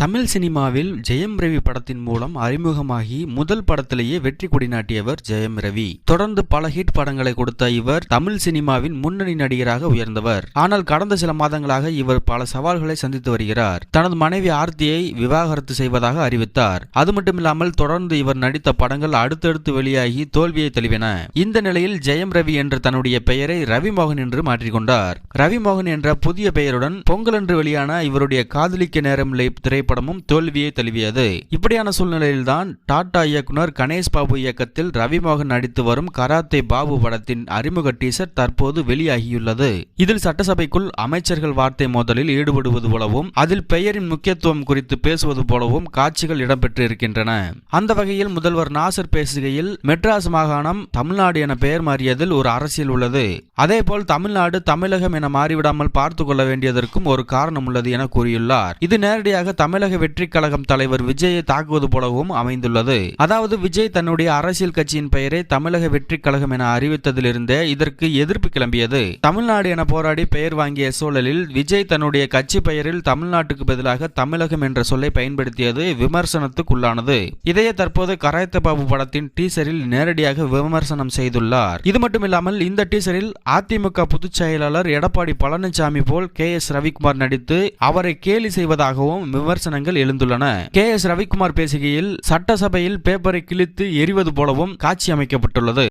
தமிழ் சினிமாவில் ஜெயம் ரவி படத்தின் மூலம் அறிமுகமாகி முதல் படத்திலேயே வெற்றி கொடி நாட்டியவர் ஜெயம் ரவி. தொடர்ந்து பல ஹிட் படங்களை கொடுத்த இவர் தமிழ் சினிமாவின் முன்னணி நடிகராக உயர்ந்தவர். ஆனால் கடந்த சில மாதங்களாக இவர் பல சவால்களை சந்தித்து வருகிறார். தனது மனைவி ஆர்த்தியை விவாகரத்து செய்வதாக அறிவித்தார். அது மட்டுமில்லாமல் தொடர்ந்து இவர் நடித்த படங்கள் அடுத்தடுத்து வெளியாகி தோல்வியை தெளிவின. இந்த நிலையில் ஜெயம் ரவி என்ற தன்னுடைய பெயரை ரவிமோகன் என்று மாற்றிக்கொண்டார். ரவிமோகன் என்ற புதிய பெயருடன் பொங்கல் என்று வெளியான இவருடைய காதலிக்க நேரம் நேரமில்லை திரைப்படமும் தோல்வியை தழுவியது. இப்படியான சூழ்நிலையில்தான் டாடா இயக்குனர் கணேஷ் பாபு இயக்கத்தில் ரவிமோகன் நடித்து வரும் கராத்தே பாபு படத்தின் அறிமுக டீசர் தற்போது வெளியாகியுள்ளது. இதில் சட்டசபைக்குள் அமைச்சர்கள் வார்த்தை மோதலில் ஈடுபடுவது போலவும் அதில் பெயரின் முக்கியத்துவம் குறித்து பேசுவது போலவும் காட்சிகள் இடம்பெற்றிருக்கின்றன. அந்த வகையில் முதல்வர் நாசர் பேசுகையில் மெட்ராஸ் மாகாணம் தமிழ்நாடு என பெயர் மாறியதில் ஒரு அரசியல் உள்ளது. அதேபோல் தமிழ்நாடு தமிழகம் என மாறிவிடாமல் பார்த்து கொள்ள வேண்டியதற்கும் ஒரு காரணம் உள்ளது என கூறியுள்ளார். இது நேரடியாக தமிழ் தமிழக வெற்றி கழகம் தலைவர் விஜயை தாக்குவது போலவும் அமைந்துள்ளது. அதாவது விஜய் தன்னுடைய அரசியல் கட்சியின் பெயரை தமிழக வெற்றி கழகம் என அறிவித்ததிலிருந்தே இதற்கு எதிர்ப்பு கிளம்பியது. தமிழ்நாடு என போராடி பெயர் வாங்கிய சூழலில் விஜய் தன்னுடைய கட்சி பெயரில் தமிழ்நாட்டுக்கு பதிலாக தமிழகம் என்ற சொல்லை பயன்படுத்தியது விமர்சனத்துக்குள்ளானது. இதையே தற்போது கராய்த்த பாபு படத்தின் டீசரில் நேரடியாக விமர்சனம் செய்துள்ளார். இது மட்டுமில்லாமல் இந்த டீசரில் அதிமுக பொதுச் செயலாளர் எடப்பாடி பழனிசாமி போல் கே எஸ் ரவிக்குமார் நடித்து அவரை கேலி செய்வதாகவும் விமர்சனங்கள் எழுந்துள்ளன. கே. எஸ். ரவிக்குமார் பேசுகையில் சட்டசபையில் பேப்பரை கிழித்து எரிவது போலவும் காட்சி அமைக்கப்பட்டுள்ளது.